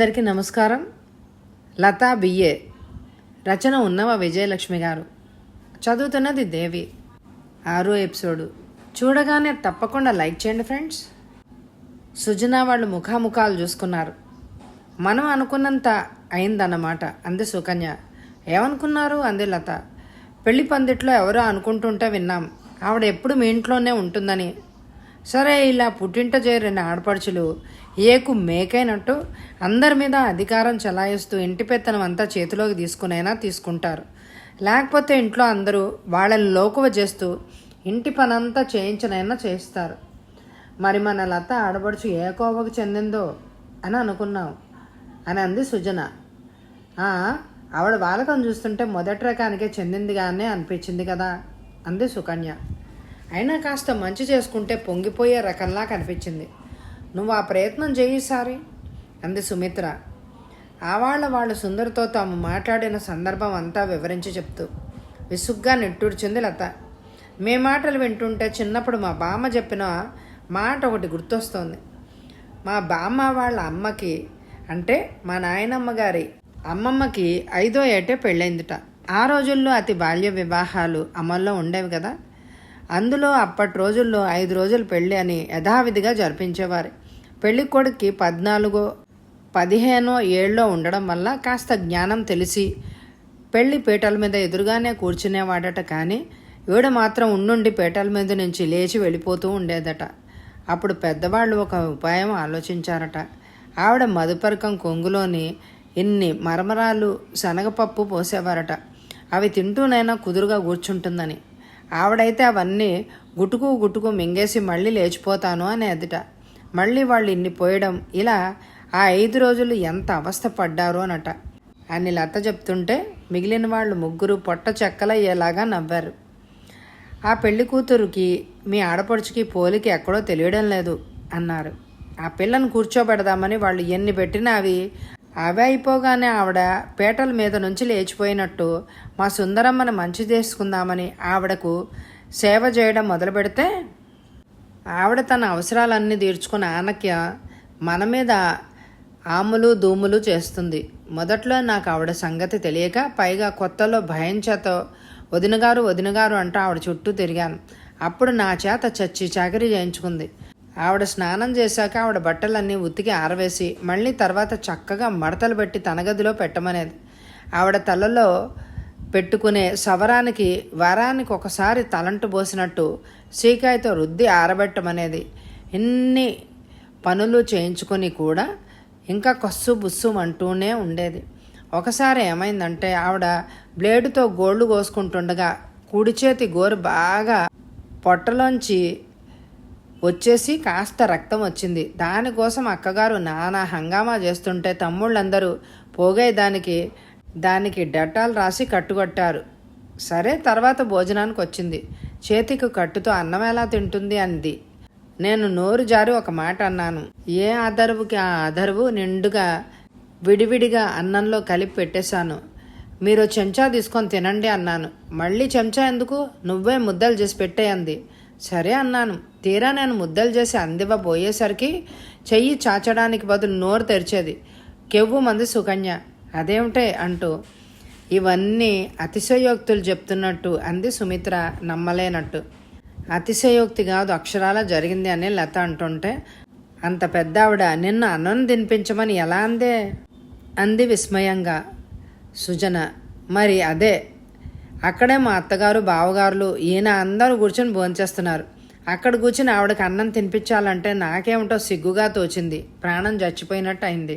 అందరికీ నమస్కారం. లతా బిఏ రచన ఉన్నవ విజయలక్ష్మి గారు. చదువుతున్నది దేవి. ఆరో ఎపిసోడు. చూడగానే తప్పకుండా లైక్ చేయండి ఫ్రెండ్స్. సుజన వాళ్ళు ముఖాముఖాలు చూసుకున్నారు. మనం అనుకున్నంత అయిందన్నమాట. అంది సుకన్య. ఏమనుకున్నారు? అంది లత. పెళ్ళి పందిట్లో ఎవరో అనుకుంటుంటే విన్నాం. ఆవిడ ఎప్పుడు మీ ఇంట్లోనే ఉంటుందని. సరే ఇలా పుట్టింట చేరిన ఆడపడుచులు ఏకు మేకైనట్టు అందరి మీద అధికారం చలాయిస్తూ ఇంటి పెత్తనం అంతా చేతిలోకి తీసుకునైనా తీసుకుంటారు. లేకపోతే ఇంట్లో అందరూ వాళ్ళని లోకువ చేస్తూ ఇంటి పనంతా చేయించనైనా చేయిస్తారు. మరి మన లత ఆడపడుచు ఏ కోవకు చెందిందో అని అనుకున్నాం అని అంది సుజన. ఆవిడ బాలకం చూస్తుంటే మొదటి రకానికే చెందిందిగానే అనిపించింది కదా అంది సుకన్య. అయినా కాస్త మంచి చేసుకుంటే పొంగిపోయే రకంలా కనిపించింది. నువ్వు ఆ ప్రయత్నం చేయి సారి అంది సుమిత్ర. ఆవాళ్ళ వాళ్ళు సుందరితో తాము మాట్లాడిన సందర్భం అంతా వివరించి చెప్తూ విసుగ్గా నిట్టూర్చింది లత. మే మాటలు వింటుంటే చిన్నప్పుడు మా బామ్మ చెప్పిన మాట ఒకటి గుర్తొస్తోంది. మా బామ్మ వాళ్ళ అమ్మకి అంటే మా నాయనమ్మ గారి అమ్మమ్మకి ఐదో ఏటే పెళ్ళైందిట. ఆ రోజుల్లో అతి బాల్య వివాహాలు అమల్లో ఉండేవి కదా. అందులో అప్పటి రోజుల్లో ఐదు రోజులు పెళ్ళి అని యథావిధిగా జరిపించేవారు. పెళ్ళి కొడుక్కి పద్నాలుగో పదిహేనో ఏళ్ళలో ఉండడం వల్ల కాస్త జ్ఞానం తెలిసి పెళ్ళి పీటల మీద ఎదురుగానే కూర్చునేవాడట కానీ ఈవిడ మాత్రం ఉండుండి పీటల మీద నుంచి లేచి వెళ్ళిపోతూ ఉండేదట. అప్పుడు పెద్దవాళ్ళు ఒక ఉపాయం ఆలోచించారట. ఆవిడ మధుపరకం కొంగులోని ఇన్ని మరమరాలు శనగపప్పు పోసేవారట. అవి తింటూనైనా కుదురుగా కూర్చుంటుందని. ఆవిడైతే అవన్నీ గుటుకు గుటుకు మింగేసి మళ్ళీ లేచిపోతాను అనేదిట మళ్ళీ వాళ్ళు ఇన్ని పోయడం ఇలా ఆ ఐదు రోజులు ఎంత అవస్థ పడ్డారో అనట. అని లత చెప్తుంటే మిగిలిన వాళ్ళు ముగ్గురు పొట్ట చెక్కలయ్యేలాగా నవ్వారు. ఆ పెళ్ళి కూతురుకి మీ ఆడపడుచుకి పోలికి ఎక్కడో తెలియడం లేదు అన్నారు. ఆ పిల్లను కూర్చోబెడదామని వాళ్ళు ఎన్ని పెట్టినా అవి అవి అయిపోగానే ఆవిడ పీటల మీద నుంచి లేచిపోయినట్టు మా సుందరమ్మని మంచి చేసుకుందామని ఆవిడకు సేవ చేయడం మొదలు పెడితే ఆవిడ తన అవసరాలన్నీ తీర్చుకున్న ఆనక్య మన మీద ఆములు దూములు చేస్తుంది. మొదట్లో నాకు ఆవిడ సంగతి తెలియక పైగా కొత్తలో భయం చేత వదినగారు వదినగారు అంటూ ఆవిడ చుట్టూ తిరిగాను. అప్పుడు నా చేత చచ్చి చాకరీ చేయించుకుంది. ఆవిడ స్నానం చేశాక ఆవిడ బట్టలన్నీ ఉతికి ఆరవేసి మళ్ళీ తర్వాత చక్కగా మడతలు పెట్టి తన గదిలో పెట్టమనేది. ఆవిడ తలలో పెట్టుకునే సవరానికి వారానికి ఒకసారి తలంటు పోసినట్టు సీకాయతో రుద్ది ఆరబెట్టమనేది. ఇన్ని పనులు చేయించుకొని కూడా ఇంకా కస్సు బుస్సు అంటూనే ఉండేది. ఒకసారి ఏమైందంటే ఆవిడ బ్లేడుతో గోళ్ళు కోసుకుంటుండగా కుడి చేతి గోరు బాగా పొట్టలోంచి వచ్చేసి కాస్త రక్తం వచ్చింది. దానికోసం అక్కగారు నానా హంగామా చేస్తుంటే తమ్ముళ్ళందరూ పోగై దానికి దానికి డెటాల్ రాసి కట్టుకొట్టారు సరే తర్వాత భోజనానికి వచ్చింది చేతికి కట్టుతో అన్నం ఎలా తింటుంది అంది. నేను నోరు జారి ఒక మాట అన్నాను. ఏ ఆధరువుకి ఆ ఆధరువు నిండుగా విడివిడిగా అన్నంలో కలిపి పెట్టేశాను. మీరు చెంచా తీసుకొని తినండి అన్నాను. మళ్ళీ చెంచా ఎందుకు? నువ్వే ముద్దలు చేసి పెట్టేయంది. సరే అన్నాను. తీరా నేను ముద్దలు చేసి అందివ పోయేసరికి చెయ్యి చాచడానికి బదులు నోరు తెరిచేది. కెవ్వు మంది సుకన్య అదేమిటే? అంటూ ఇవన్నీ అతిశయోక్తులు చెప్తున్నట్టు అంది సుమిత్ర నమ్మలేనట్టు. అతిశయోక్తి కాదు అక్షరాల జరిగింది అని లత అంటుంటే అంత పెద్ద ఆవిడ నిన్ను అన్నం తినిపించమని ఎలా అందే? అంది విస్మయంగా. సుజన మరి అదే. అక్కడే మా అత్తగారు బావగారులు ఈయన అందరూ కూర్చొని భోంచేస్తున్నారు. అక్కడ కూర్చుని ఆవిడకి అన్నం తినిపించాలంటే నాకేమిటో సిగ్గుగా తోచింది. ప్రాణం చచ్చిపోయినట్టు అయింది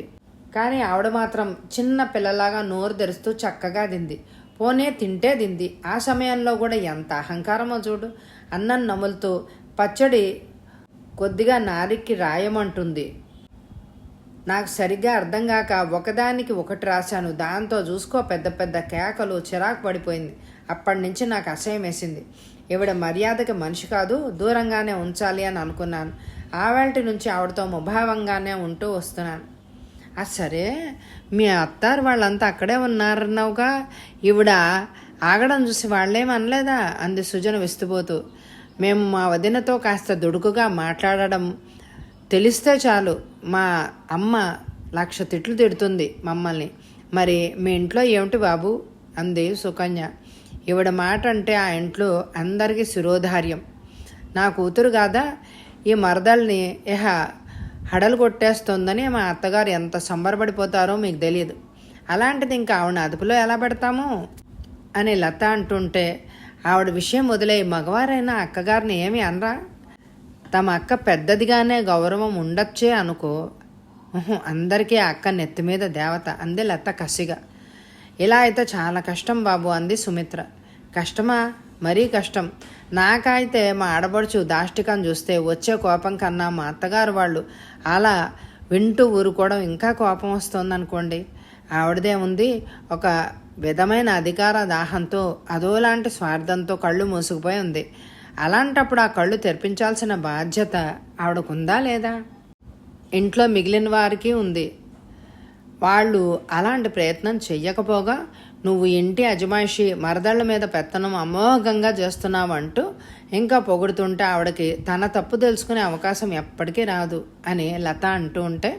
కానీ ఆవిడ మాత్రం చిన్న పిల్లలాగా నోరు తెరుస్తూ చక్కగా దింది పోనే తింటే దింది ఆ సమయంలో కూడా ఎంత అహంకారమో చూడు. అన్నం నములుతూ పచ్చడి కొద్దిగా నారిక్కి రాయమంటుంది. నాకు సరిగ్గా అర్థం కాక ఒకదానికి ఒకటి రాశాను. దాంతో చూసుకో పెద్ద పెద్ద కేకలు చిరాకు పడిపోయింది. అప్పటి నుంచి నాకు అసహ్యం వేసింది ఈవిడ మర్యాదకి మనిషి కాదు దూరంగానే ఉంచాలి అని అనుకున్నాను. ఆవేళటి నుంచి ఆవిడతో ముభావంగానే ఉంటూ వస్తున్నాను. ఆ సరే మీ అత్తారు వాళ్ళంతా అక్కడే ఉన్నారన్నావుగా. ఈవిడ ఆగడం చూసి వాళ్ళేం అనలేదా? అంది సుజన విస్తుపోతూ. మేము మా వదినతో కాస్త దుడుకుగా మాట్లాడడం తెలిస్తే చాలు. మా అమ్మ లక్ష తిట్లు తిడుతుంది మమ్మల్ని. మరి మీ ఇంట్లో ఏమిటి బాబు? అంది సుకన్య. ఈవిడ మాట అంటే ఆ ఇంట్లో అందరికీ శిరోధార్యం. నా కూతురు కాదా ఈ మరదల్ని ఇహ హడలు కొట్టేస్తుందని మా అత్తగారు ఎంత సంబరపడిపోతారో మీకు తెలియదు అలాంటిది ఇంకా ఆవిడ అదుపులో ఎలా పెడతాము? అని లత అంటుంటే ఆవిడ విషయం వదిలే మగవారైనా అక్కగారిని ఏమి అనరా? తమ అక్క పెద్దదిగానే గౌరవం ఉండొచ్చే అనుకో అందరికీ ఆ అక్క నెత్తి మీద దేవత అంది లత కసిగా. ఇలా అయితే చాలా కష్టం బాబు అంది సుమిత్ర. కష్టమా? మరీ కష్టం. నాకైతే మా ఆడబడుచు దాష్టికం చూస్తే వచ్చే కోపం కన్నా మా అత్తగారు వాళ్ళు అలా వింటూ ఊరుకోవడం ఇంకా కోపం వస్తుందనుకోండి. ఆవిడదే ఉంది ఒక విధమైన అధికార దాహంతో అదోలాంటి స్వార్థంతో కళ్ళు మూసుకుపోయి ఉంది. అలాంటప్పుడు ఆ కళ్ళు తెరిపించాల్సిన బాధ్యత ఆవిడకుందా లేదా? ఇంట్లో మిగిలిన వారికి ఉంది. వాళ్ళు అలాంటి ప్రయత్నం చెయ్యకపోగా నువ్వు ఇంటి అజమాయిషి మరదళ్ళ మీద పెత్తనం అమోఘంగా చేస్తున్నావంటూ ఇంకా పొగుడుతుంటే ఆవిడకి తన తప్పు తెలుసుకునే అవకాశం ఎప్పటికీ రాదు అని లత అంటూ ఉంటే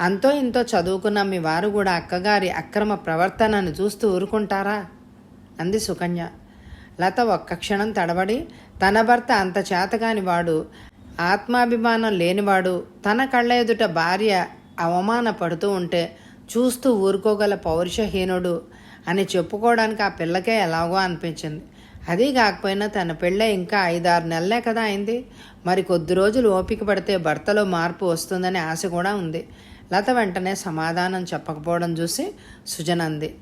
అంతో ఇంతో చదువుకున్న మీ వారు కూడా అక్కగారి అక్రమ ప్రవర్తనను చూస్తూ ఊరుకుంటారా? అంది సుకన్య. లత ఒక్క క్షణం తడబడి తన భర్త అంత చేతగాని వాడు ఆత్మాభిమానం లేనివాడు తన కళ్ళ ఎదుట భార్య అవమానపడుతూ ఉంటే చూస్తూ ఊరుకోగల పౌరుషహీనుడు అని చెప్పుకోవడానికి ఆ పిల్లకే ఎలాగో అనిపించింది. అది కాకపోయినా తన పెళ్ళే ఇంకా ఐదారు నెలలే కదా అయింది. మరి కొద్ది రోజులు ఓపిక పడితే భర్తలో మార్పు వస్తుందనే ఆశ కూడా ఉంది. లత వెంటనే సమాధానం చెప్పకపోవడం చూసి సుజన అంది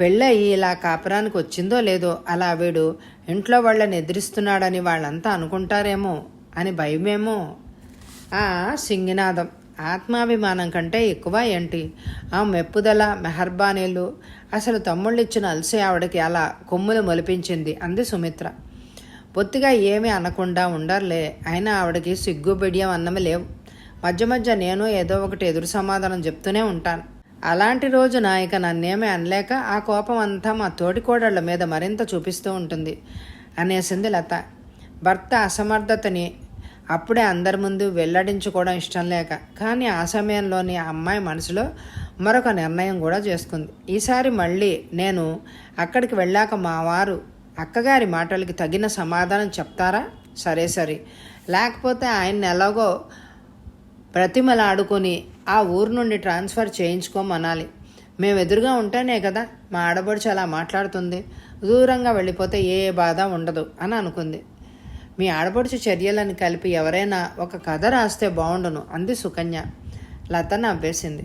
పెళ్ళయి ఇలా కాపురానికి వచ్చిందో లేదో అలా వీడు ఇంట్లో వాళ్ళని ఎదిరిస్తున్నాడని వాళ్ళంతా అనుకుంటారేమో అని భయమేమో? ఆ సింగినాదం. ఆత్మాభిమానం కంటే ఎక్కువ ఏంటి? ఆ మెప్పుదల మెహర్బానీలు అసలు తమ్ముళ్ళు ఇచ్చిన అలసే ఆవిడకి అలా కొమ్ములు మొలిపించింది అంది సుమిత్ర. పొత్తిగా ఏమీ అనకుండా ఉండర్లే అయినా ఆవిడకి సిగ్గు బిడియం అన్నవి లేవు. మధ్య మధ్య నేను ఏదో ఒకటి ఎదురు సమాధానం చెప్తూనే ఉంటాను. అలాంటి రోజున ఇక నన్నేమీ అనలేక ఆ కోపం అంతా మా తోటికోడళ్ళ మీద మరింత చూపిస్తూ ఉంటుంది అనేసింది లత. భర్త అసమర్థతని అప్పుడే అందరి ముందు వెల్లడించుకోవడం ఇష్టం లేక. కానీ ఆ సమయంలోని అమ్మాయి మనసులో మరొక నిర్ణయం కూడా చేసుకుంది. ఈసారి మళ్ళీ నేను అక్కడికి వెళ్ళాక మా వారు అక్కగారి మాటలకి తగిన సమాధానం చెప్తారా? సరే సరే. లేకపోతే ఆయన ఎలాగో ప్రతిమలాడుకొని ఆ ఊరు నుండి ట్రాన్స్ఫర్ చేయించుకోమనాలి. మేము ఎదురుగా ఉంటేనే కదా మా ఆడబడుచు అలా మాట్లాడుతుంది. దూరంగా వెళ్ళిపోతే ఏ బాధ ఉండదు అని అనుకుంది. మీ ఆడపడుచు చర్యలను కలిపి ఎవరైనా ఒక కథ రాస్తే బాగుండును అంది సుకన్య. లత నవ్వేసింది.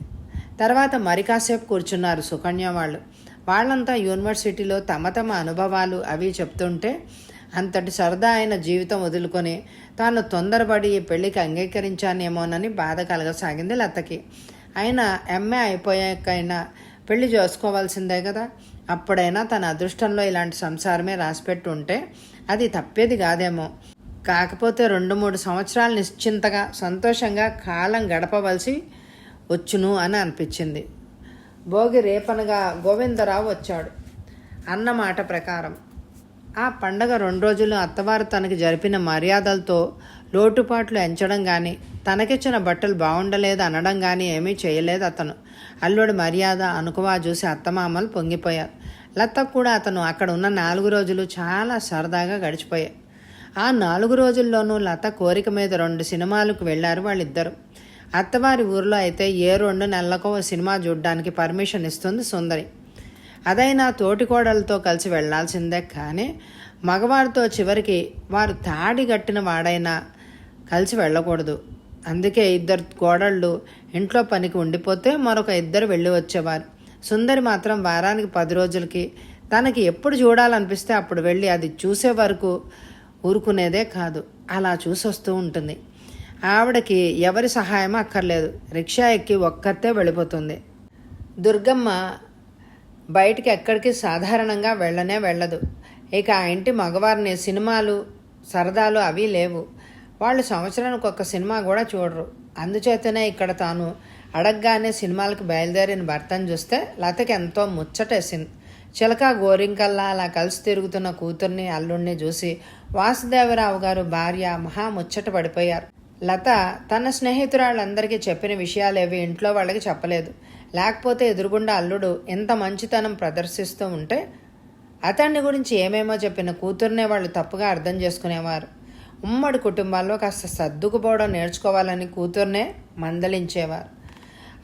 తర్వాత మరి కాసేపు కూర్చున్నారు సుకన్య వాళ్ళు. వాళ్ళంతా యూనివర్సిటీలో తమ తమ అనుభవాలు అవి చెప్తుంటే అంతటి సరదా అయిన జీవితం వదులుకొని తాను తొందరపడి ఈ పెళ్ళికి అంగీకరించానేమోనని బాధ కలగసాగింది లతకి. అయినా ఎంఏ అయిపోయాకైనా పెళ్ళి చేసుకోవాల్సిందే కదా అప్పుడైనా తన అదృష్టంలో ఇలాంటి సంసారమే రాసిపెట్టి ఉంటే అది తప్పేది కాదేమో. కాకపోతే రెండు మూడు సంవత్సరాలు నిశ్చింతగా సంతోషంగా కాలం గడపవలసి వచ్చును అని అనిపించింది. భోగి రేపనగా గోవిందరావు వచ్చాడు. అన్నమాట ప్రకారం. ఆ పండగ రెండు రోజులు అత్తవారు తనకి జరిపిన మర్యాదలతో లోటుపాట్లు ఎంచడం కానీ తనకిచ్చిన బట్టలు బాగుండలేదు అనడం కానీ ఏమీ చేయలేదు అతను. అల్లుడి మర్యాద అనుకువా చూసి అత్తమామలు పొంగిపోయారు. లత కూడా అతను అక్కడ ఉన్న నాలుగు రోజులు చాలా సరదాగా గడిచిపోయాయి ఆ నాలుగు రోజుల్లోనూ లత కోరిక మీద రెండు సినిమాలకు వెళ్ళారు వాళ్ళిద్దరు. అత్తవారి ఊర్లో అయితే ఏ రెండు నెలలకు సినిమా చూడడానికి పర్మిషన్ ఇస్తుంది సుందరి. అదైనా తోటికోడలతో కలిసి వెళ్ళాల్సిందే కానీ మగవారితో చివరికి వారు తాడి కట్టిన వాడైనా కలిసి వెళ్ళకూడదు. అందుకే ఇద్దరు కోడళ్ళు ఇంట్లో పనికి ఉండిపోతే మరొక ఇద్దరు వెళ్ళి వచ్చేవారు. సుందరి మాత్రం వారానికి పది రోజులకి తనకి ఎప్పుడు చూడాలనిపిస్తే అప్పుడు వెళ్ళి అది చూసే వరకు ఊరుకునేదే కాదు. అలా చూసొస్తూ ఉంటుంది. ఆవిడకి ఎవరి సహాయం అక్కర్లేదు. రిక్షా ఎక్కి ఒక్కతే వెళ్ళిపోతుంది. దుర్గమ్మ బయటికి ఎక్కడికి సాధారణంగా వెళ్ళనే వెళ్ళదు. ఇక ఆ ఇంటి మగవారిని సినిమాలు సరదాలు అవి లేవు. వాళ్ళు సంవత్సరానికి ఒక సినిమా కూడా చూడరు. అందుచేతనే ఇక్కడ తాను అడగగానే సినిమాలకు బయలుదేరిన భర్తను చూస్తే లతకి ఎంతో ముచ్చటేసింది. చిలక గోరింకల్లా అలా కలిసి తిరుగుతున్న కూతుర్ని అల్లుణ్ణి చూసి వాసుదేవరావు గారు భార్య మహా ముచ్చట పడిపోయారు. లత తన స్నేహితురాళ్ళందరికీ చెప్పిన విషయాలేవి ఇంట్లో వాళ్ళకి చెప్పలేదు. లేకపోతే ఎదురుగుండా అల్లుడు ఇంత మంచితనం ప్రదర్శిస్తూ ఉంటే అతన్ని గురించి ఏమేమో చెప్పిన కూతుర్నే వాళ్ళు తప్పుగా అర్థం చేసుకునేవారు. ఉమ్మడి కుటుంబాల్లో కాస్త సర్దుకుపోవడం నేర్చుకోవాలని కూతుర్నే మందలించేవారు.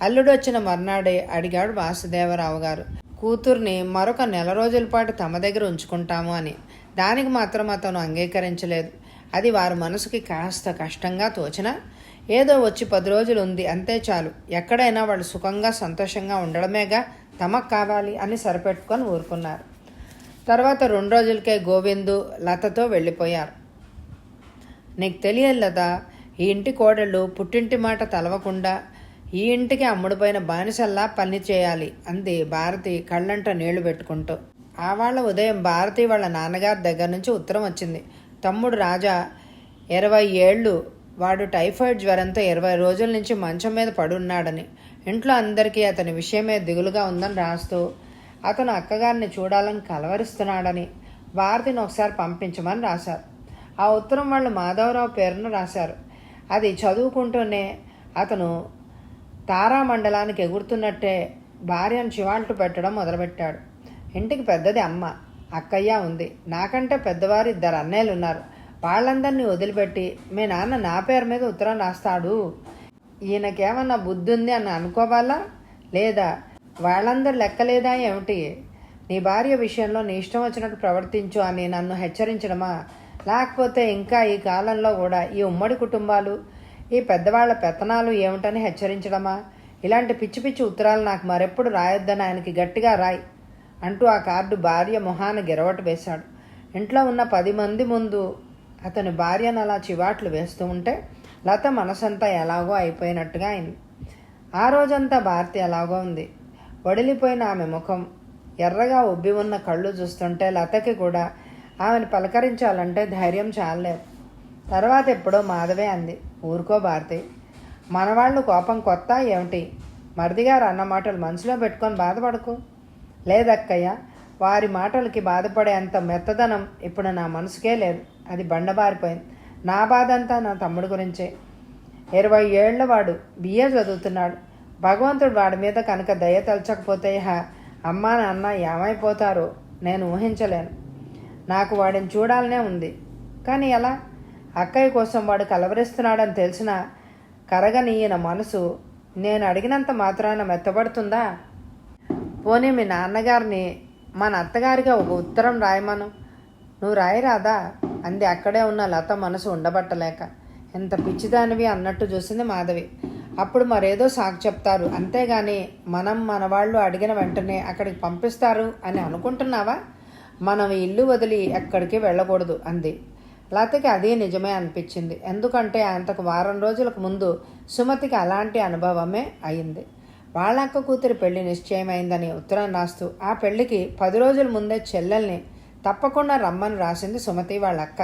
అల్లుడు వచ్చిన మర్నాడే అడిగాడు వాసుదేవరావు గారు. కూతుర్ని మరొక నెల రోజుల పాటు తమ దగ్గర ఉంచుకుంటాము అని. దానికి మాత్రం అతను అంగీకరించలేదు. అది వారి మనసుకి కాస్త కష్టంగా తోచినా ఏదో వచ్చి పది రోజులు ఉంది అంతే చాలు. ఎక్కడైనా వాళ్ళు సుఖంగా సంతోషంగా ఉండడమేగా తమకు కావాలి అని సరిపెట్టుకొని ఊరుకున్నారు. తర్వాత రెండు రోజులకే గోవిందు లతతో వెళ్ళిపోయారు. నీకు తెలియదు లత ఈ ఇంటి కోడళ్ళు పుట్టింటి మాట తలవకుండా ఈ ఇంటికి అమ్ముడుపోయిన బానిసల్లా పని చేయాలి అంది భారతి కళ్ళంట నీళ్ళు పెట్టుకుంటూ. ఆ వాళ్ళ ఉదయం భారతి వాళ్ళ నాన్నగారి దగ్గర నుంచి ఉత్తరం వచ్చింది. తమ్ముడు రాజా ఇరవై ఏళ్ళు వాడు టైఫాయిడ్ జ్వరంతో ఇరవై రోజుల నుంచి మంచం మీద పడున్నాడని. ఇంట్లో అందరికీ అతని విషయమే దిగులుగా ఉందని రాస్తూ అతను అక్కగారిని చూడాలని కలవరిస్తున్నాడని భారతిని ఒకసారి పంపించమని రాశారు. ఆ ఉత్తరం వాళ్ళు మాధవరావు పేరును రాశారు. అది చదువుకుంటూనే అతను తారామండలానికి ఎగురుతున్నట్టే భార్యను చివాల్టు పెట్టడం మొదలుపెట్టాడు. ఇంటికి పెద్దది అమ్మ అక్కయ్య ఉంది. నాకంటే పెద్దవారు ఇద్దరు అన్నయ్యలు ఉన్నారు వాళ్ళందరినీ వదిలిపెట్టి మీ నాన్న నా పేరు మీద ఉత్తరం రాస్తాడు. ఈయనకేమన్నా బుద్ధి ఉంది అని అనుకోవాలా? లేదా వాళ్ళందరూ లెక్కలేదా ఏమిటి? నీ భార్య విషయంలో నీ ఇష్టం వచ్చినట్టు ప్రవర్తించు అని నన్ను హెచ్చరించడమా? లేకపోతే ఇంకా ఈ కాలంలో కూడా ఈ ఉమ్మడి కుటుంబాలు ఈ పెద్దవాళ్ళ పెత్తనాలు ఏమిటని హెచ్చరించడమా? ఇలాంటి పిచ్చి పిచ్చి ఉత్తరాలు నాకు మరెప్పుడు రాయొద్దని ఆయనకి గట్టిగా రాయి అంటూ ఆ కార్డు భార్య మొహాన గిరవట వేశాడు. ఇంట్లో ఉన్న పది మంది ముందు అతని భార్యను అలా చివాట్లు వేస్తూ ఉంటే లత మనసంతా ఎలాగో అయిపోయినట్టుగా అయింది. ఆ రోజంతా భారతి ఎలాగో ఉంది. వడిలిపోయిన ఆమె ముఖం ఎర్రగా ఉబ్బి ఉన్న కళ్ళు చూస్తుంటే లతకి కూడా ఆమెను పలకరించాలంటే ధైర్యం చాలలేదు. తర్వాత ఎప్పుడో మాధవే అంది. ఊరుకో భారతి. మనవాళ్ళు కోపం కొత్త ఏమిటి? మరిదిగారు అన్న మాటలు మనసులో పెట్టుకొని బాధపడకు. లేదక్కయ్య వారి మాటలకి బాధపడే అంత మెత్తదనం ఇప్పుడు నా మనసుకే లేదు. అది బండబారిపోయింది. నా బాధ అంతా నా తమ్ముడు గురించే. ఇరవై ఏళ్ళ వాడు బిఏ చదువుతున్నాడు. భగవంతుడు వాడి మీద కనుక దయ తలచకపోతే హా అమ్మా నాన్న ఏమైపోతారో నేను ఊహించలేను. నాకు వాడిని చూడాలనే ఉంది. కానీ ఎలా? అక్కయ్య కోసం వాడు కలవరిస్తున్నాడని తెలిసిన కరగనీయన మనసు నేను అడిగినంత మాత్రాన మెత్తబడుతుందా? పోనీ మీ నాన్నగారిని మన అత్తగారికి ఒక ఉత్తరం రాయమను. నువ్వు రాయరాదా? అంది అక్కడే ఉన్న లత మనసు ఉండబట్టలేక. ఎంత పిచ్చిదానివి అన్నట్టు చూసింది మాధవి. అప్పుడు మరేదో సాకు చెప్తారు. అంతేగాని మనం మన వాళ్ళు అడిగిన వెంటనే అక్కడికి పంపిస్తారు అని అనుకుంటున్నావా? మనం ఇల్లు వదిలి ఎక్కడికి వెళ్ళకూడదు అంది. లతకి అదే నిజమే అనిపించింది. ఎందుకంటే అంతకు వారం రోజులకు ముందు సుమతికి అలాంటి అనుభవమే అయింది. వాళ్ళ అక్క కూతురి పెళ్ళి నిశ్చయమైందని ఉత్తరం రాస్తూ ఆ పెళ్ళికి పది రోజుల ముందే చెల్లెల్ని తప్పకుండా రమ్మని రాసింది సుమతి వాళ్ళ అక్క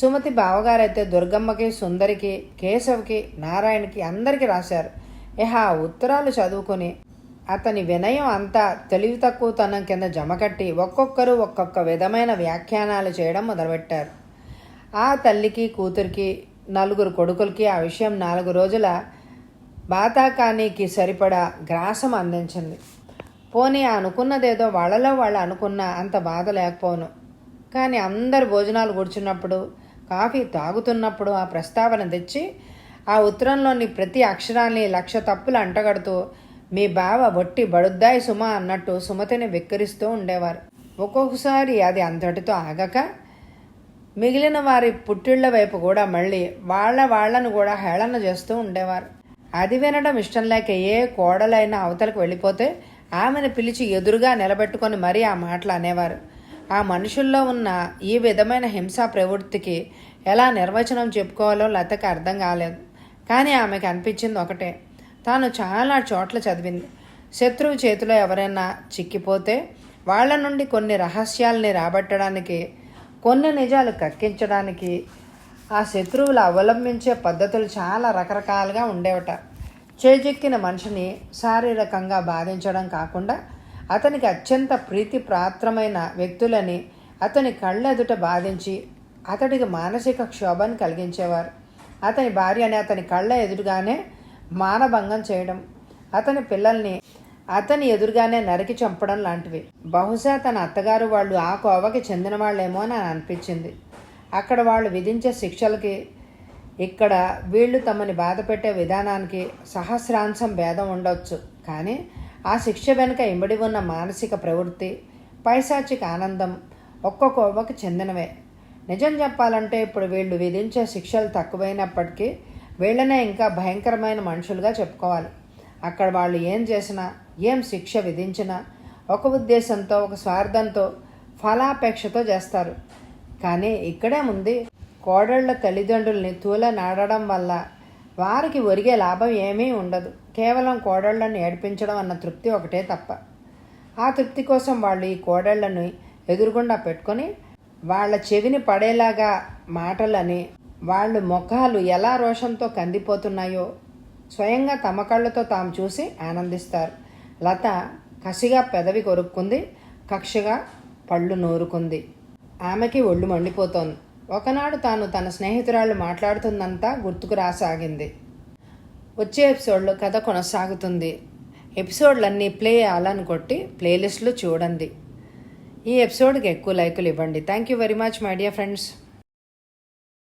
సుమతి బావగారైతే దుర్గమ్మకి సుందరికి కేశవ్కి నారాయణకి అందరికీ రాశారు. ఇహ ఉత్తరాలు చదువుకొని అతని వినయం అంతా తెలివి తక్కువతనం కింద జమకట్టి ఒక్కొక్కరు ఒక్కొక్క విధమైన వ్యాఖ్యానాలు చేయడం మొదలుపెట్టారు. ఆ తల్లికి కూతురికి నలుగురు కొడుకులకి ఆ విషయం నాలుగు రోజుల బాతాకానీకి సరిపడా గ్రాసం అందించింది. పోనీ అనుకున్నదేదో వాళ్ళలో వాళ్ళు అనుకున్న అంత బాధ లేకపోను. కానీ అందరు భోజనాలు కూర్చున్నప్పుడు కాఫీ తాగుతున్నప్పుడు ఆ ప్రస్తావన తెచ్చి ఆ ఉత్తరంలోని ప్రతి అక్షరాన్ని లక్ష తప్పులు అంటగడుతూ మీ బావ బొట్టి బడుద్దాయి సుమ అన్నట్టు సుమతిని వెక్కిరిస్తూ ఉండేవారు. ఒక్కొక్కసారి అది అంతటితో ఆగక మిగిలిన వారి పుట్టిళ్ళ వైపు కూడా మళ్ళీ వాళ్ళ వాళ్ళను కూడా హేళన చేస్తూ ఉండేవారు. అది వినడం ఇష్టం లేక ఏ కోడలైనా అవతలకు వెళ్ళిపోతే ఆమెను పిలిచి ఎదురుగా నిలబెట్టుకొని మరీ ఆ మాటలు అనేవారు. ఆ మనుషుల్లో ఉన్న ఈ విధమైన హింసా ప్రవృత్తికి ఎలా నిర్వచనం చెప్పుకోవాలో లతకి అర్థం కాలేదు. కానీ ఆమెకు అనిపించింది ఒకటే. తాను చాలా చోట్ల చదివింది. శత్రువు చేతిలో ఎవరైనా చిక్కిపోతే వాళ్ళ నుండి కొన్ని రహస్యాల్ని రాబట్టడానికి కొన్ని నిజాలు కక్కించడానికి ఆ శత్రువులు అవలంబించే పద్ధతులు చాలా రకరకాలుగా ఉండేవట. చేజెక్కిన మనిషిని శారీరకంగా బాధించడం కాకుండా అతనికి అత్యంత ప్రీతిప్రాత్రమైన వ్యక్తులని అతని కళ్ళెదుట బాధించి అతడికి మానసిక క్షోభను కలిగించేవారు. అతని భార్యని అతని కళ్ళ ఎదురుగానే మానభంగం చేయడం అతని పిల్లల్ని అతని ఎదురుగానే నరికి చంపడం లాంటివి. బహుశా తన అత్తగారు వాళ్ళు ఆ కోవకి చెందిన వాళ్ళేమో అని అనిపించింది. అక్కడ వాళ్ళు విధించే శిక్షలకి ఇక్కడ వీళ్ళు తమని బాధ పెట్టే విధానానికి సహస్రాంశం భేదం ఉండొచ్చు. కానీ ఆ శిక్ష వెనుక ఇమిడి ఉన్న మానసిక ప్రవృత్తి పైశాచిక ఆనందం ఒక్క కోవకి చెందినవే. నిజం చెప్పాలంటే ఇప్పుడు వీళ్ళు విధించే శిక్షలు తక్కువైనప్పటికీ వీళ్ళనే ఇంకా భయంకరమైన మనుషులుగా చెప్పుకోవాలి. అక్కడ వాళ్ళు ఏం చేసినా ఏం శిక్ష విధించినా ఒక ఉద్దేశంతో ఒక స్వార్థంతో ఫలాపేక్షతో చేస్తారు. కానీ ఇక్కడే ఉంది. కోడళ్ళ తల్లిదండ్రుల్ని తూల నాడడం వల్ల వారికి ఒరిగే లాభం ఏమీ ఉండదు. కేవలం కోడళ్ళను ఏడిపించడం అన్న తృప్తి ఒకటే తప్ప. ఆ తృప్తి కోసం వాళ్ళు ఈ కోడళ్ళను ఎదురుగుండా పెట్టుకొని వాళ్ళ చెవిని పడేలాగా మాటలని వాళ్ళు ముఖాలు ఎలా రోషంతో కందిపోతున్నాయో స్వయంగా తమ కళ్ళతో తాము చూసి ఆనందిస్తారు. లత కసిగా పెదవి కొరుక్కుంది. కక్షగా పళ్ళు నూరుకుంది. ఆమెకి ఒళ్ళు మండిపోతోంది. ఒకనాడు తాను తన స్నేహితురాళ్ళు మాట్లాడుతుందంతా గుర్తుకు రాసాగింది. వచ్చే ఎపిసోడ్లో కథ కొనసాగుతుంది. ఎపిసోడ్లన్నీ ప్లే అవ్వాలని కొట్టి ప్లేలిస్ట్లో చూడండి. ఈ ఎపిసోడ్కి ఎక్కువ లైకులు ఇవ్వండి. Thank you very much my dear friends.